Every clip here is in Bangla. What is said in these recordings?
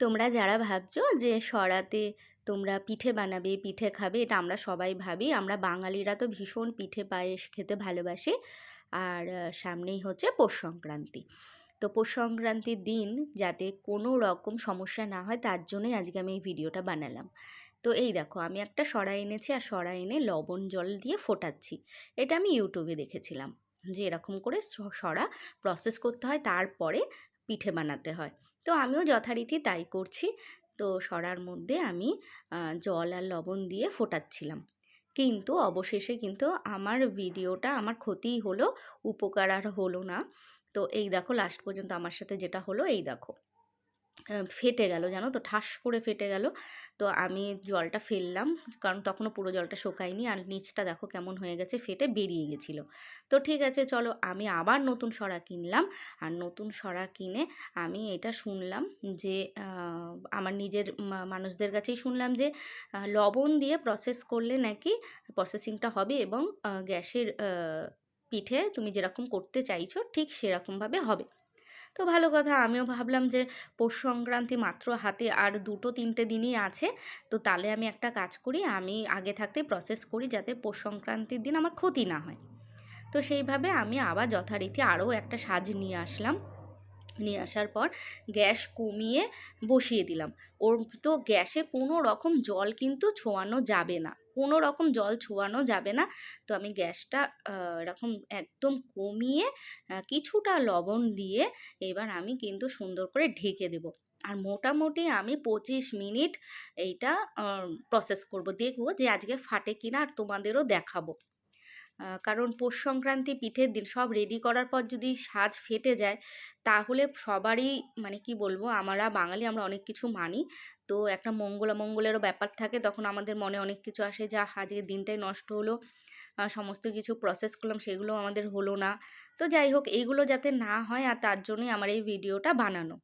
তোমরা যারা ভাবছ যে সরাতে তোমরা পিঠে বানাবে, পিঠে খাবে, এটা আমরা সবাই ভাবি। আমরা বাঙালিরা তো ভীষণ পিঠে পায়েস খেতে ভালোবাসি। আর সামনেই হচ্ছে পৌষ সংক্রান্তি। তো পৌষ সংক্রান্তির দিন যাতে কোনো রকম সমস্যা না হয়, তার জন্যই আজকে আমি এই ভিডিওটা বানালাম। তো এই দেখো, আমি একটা সরা এনেছি, আর সরা এনে লবণ জল দিয়ে ফোটাচ্ছি। এটা আমি ইউটিউবে দেখেছিলাম যে এরকম করে সরা প্রসেস করতে হয়। তারপরে পিঠে বানাতে হয়। তো আমিও যথারীতি তাই করছি। তো সরার মধ্যে আমি জল আর লবণ দিয়ে ফোটাচ্ছিলাম। কিন্তু অবশেষে কিন্তু আমার ভিডিওটা আমার ক্ষতিই হলো, উপকার আর হলো না। তো এই দেখো লাস্ট পর্যন্ত আমার সাথে যেটা হলো, এই দেখো। ফেটে গেল, জানো তো? ঠাস করে ফেটে গেল। তো আমি জলটা ফেললাম, কারণ তখনও পুরো জলটা শোকায়নি। আর নিচটা দেখো কেমন হয়ে গেছে, ফেটে বেরিয়ে গেছিল। তো ঠিক আছে, চলো আমি আবার নতুন সরা কিনলাম। আর নতুন সরা কিনে আমি এটা শুনলাম যে আমার নিজের মানুষদের কাছেই শুনলাম যে লবণ দিয়ে প্রসেস করলে নাকি প্রসেসিংটা হবে এবং গ্যাসের পিঠে তুমি যেরকম করতে চাইছো, ঠিক সেরকমভাবে হবে। তো ভালো কথা। আমিও ভাবলাম যে পৌষ সংক্রান্তি মাত্র হাতে আর দুটো তিনটে দিনই আছে। তো তাহলে আমি একটা কাজ করি, আমি আগে থাকতে প্রসেস করি যাতে পৌষ সংক্রান্তির দিন আমার ক্ষতি না হয়। তো সেইভাবে আমি আবার যথারীতি আরও একটা সাজ নিয়ে আসলাম। নিয়ে আসার পর গ্যাস কমিয়ে বসিয়ে দিলাম। ওর তো গ্যাসে কোনো রকম জল কিন্তু ছোঁয়ানো যাবে না। কোনো রকম জল ছোঁয়ানো যাবে না। তো আমি গ্যাসটা এরকম একদম কমিয়ে কিছুটা লবণ দিয়ে এবার আমি কিন্তু সুন্দর করে ঢেকে দেব। আর মোটামুটি আমি পঁচিশ মিনিট এইটা প্রসেস করব। দেখব যে আজকে ফাটে কিনা আর তোমাদেরও দেখাবো। কারণ পৌষ সংক্রান্তি, পিঠের দিন সব রেডি করার পর যদি সাজ ফেটে যায়, তাহলে সবারই মানে কি বলব, আমরা বাঙালি আমরা অনেক কিছু মানি। তো একটা মঙ্গল মঙ্গলেরও ব্যাপার থাকে, তখন আমাদের মনে অনেক কিছু আসে যা আজকের দিনটাই নষ্ট হলো সমস্ত কিছু প্রসেস করলাম, সেগুলো আমাদের হলো না। তো যাই হোক এইগুলো যাতে না হয় আর তার জন্যই আমার এই ভিডিওটা বানানো।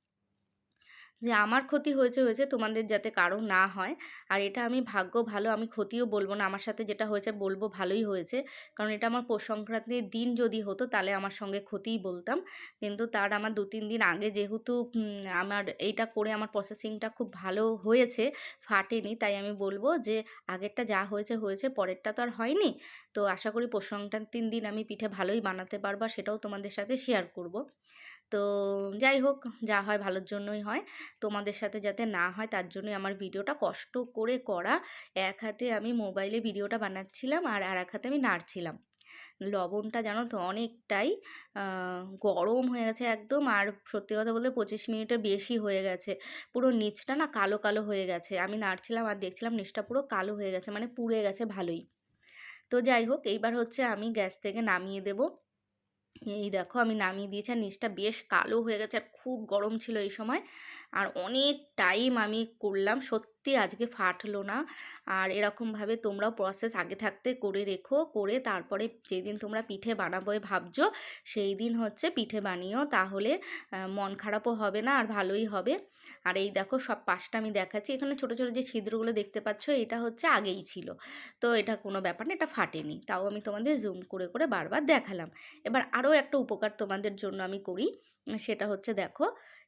যে আমার ক্ষতি হয়েছে হয়েছে তোমাদের যাতে কারও না হয়। আর এটা আমি ভাগ্য ভালো, আমি ক্ষতিও বলব না। আমার সাথে যেটা হয়েছে বলব ভালোই হয়েছে। কারণ এটা আমার পৌষ সংক্রান্তির দিন যদি হতো তাহলে আমার সঙ্গে ক্ষতিই বলতাম। কিন্তু তার আমার দু, তিন দিন আগে যেহেতু আমার এইটা করে আমার প্রসেসিংটা খুব ভালো হয়েছে, ফাটেনি, তাই আমি বলব যে আগেরটা যা হয়েছে হয়েছে, পরেরটা তো আর হয়নি। তো আশা করি পৌষ সংক্রান্তির দিন আমি পিঠে ভালোই বানাতে পারব সেটাও তোমাদের সাথে শেয়ার করব। তো যাই হোক, যা হয় ভালোর জন্যই হয়। তোমাদের সাথে যাতে না হয়, তার জন্যই আমার ভিডিওটা কষ্ট করে করা। এক হাতে আমি মোবাইলে ভিডিওটা বানাচ্ছিলাম আর আর এক হাতে আমি নাড়ছিলাম। লবণটা জানো তো অনেকটাই গরম হয়ে গেছে একদম আর সত্যি কথা বলতে পঁচিশ মিনিটের বেশি হয়ে গেছে। পুরো নিচটা না কালো কালো হয়ে গেছে। আমি নাড়ছিলাম আর দেখছিলাম নিচটা পুরো কালো হয়ে গেছে মানে পুড়ে গেছে ভালোই। তো যাই হোক, এইবার হচ্ছে আমি গ্যাস থেকে নামিয়ে দেবো। এই দেখো আমি নামিয়ে দিয়েছি, আর নিচটা বেশ কালো হয়ে গেছে, আর খুব গরম ছিল এই সময়। আর অনেক টাইম আমি করলাম, সত্যি আজকে ফাটলো না। আর এরকমভাবে তোমরাও প্রসেস আগে থাকতে করে রেখো, করে তারপরে যেদিন তোমরা পিঠে বানাবো ভাবছ, সেই দিন হচ্ছে পিঠে বানিও। তাহলে মন খারাপও হবে না আর ভালোই হবে। আর এই দেখো সব পাশটা আমি দেখাচ্ছি। এখানে ছোটো ছোটো যে ছিদ্রগুলো দেখতে পাচ্ছ, এটা হচ্ছে আগেই ছিল। তো এটা কোনো ব্যাপার না, এটা ফাটেনি। তাও আমি তোমাদের জুম করে করে বারবার দেখালাম। এবার আরও একটা উপকার তোমাদের জন্য আমি করি, সেটা হচ্ছে দেখো,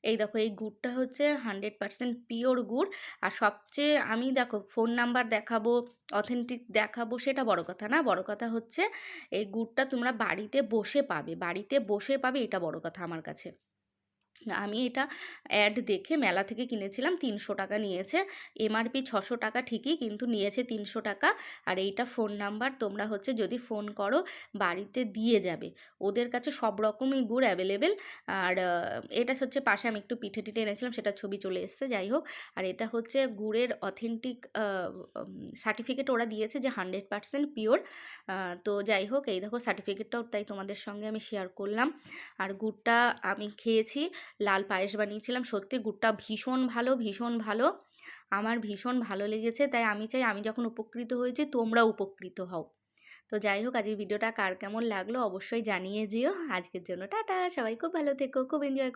এই দেখো এই গুড়টা হচ্ছে হান্ড্রেড পার্সেন্ট পিওর গুড়। আর সবচেয়ে আমি দেখো ফোন নাম্বার দেখাবো অথেন্টিক দেখাবো সেটা বড় কথা না। বড় কথা হচ্ছে এই গুড়টা তোমরা বাড়িতে বসে পাবে, বাড়িতে বসে পাবে এটা বড় কথা আমার কাছে। আমি এটা অ্যাড দেখে মেলা থেকে কিনেছিলাম, তিনশো টাকা নিয়েছে। এমআরপি ছশো টাকা ঠিকই কিন্তু নিয়েছে তিনশো টাকা। আর এইটা ফোন নাম্বার তোমরা হচ্ছে যদি ফোন করো, বাড়িতে দিয়ে যাবে। ওদের কাছে সব রকমই গুড় অ্যাভেলেবেল আর এটা হচ্ছে পাশে আমি একটু পিঠে টিঠে এনেছিলাম, সেটা ছবি চলে এসছে, যাই হোক। আর এটা হচ্ছে গুড়ের অথেন্টিক সার্টিফিকেট ওরা দিয়েছে যে হান্ড্রেড পার্সেন্ট পিওর তো যাই হোক, এই দেখো সার্টিফিকেটটাও তাই তোমাদের সঙ্গে আমি শেয়ার করলাম। আর গুড়টা আমি খেয়েছি। লাল পায়েস বানিয়েছিলাম। সত্যি গুড়টা ভীষণ ভালো ভীষণ ভালো। আমার ভীষণ ভালো লেগেছে, তাই আমি চাই আমি যখন উপকৃত হয়েছি তোমরা উপকৃত হও। তো যাই হোক, আজকের ভিডিওটা কার কেমন লাগল অবশ্যই জানিয়ে যেও। আজকের জন্য টাটা, সবাই খুব ভালো থেকো, খুব এনজয়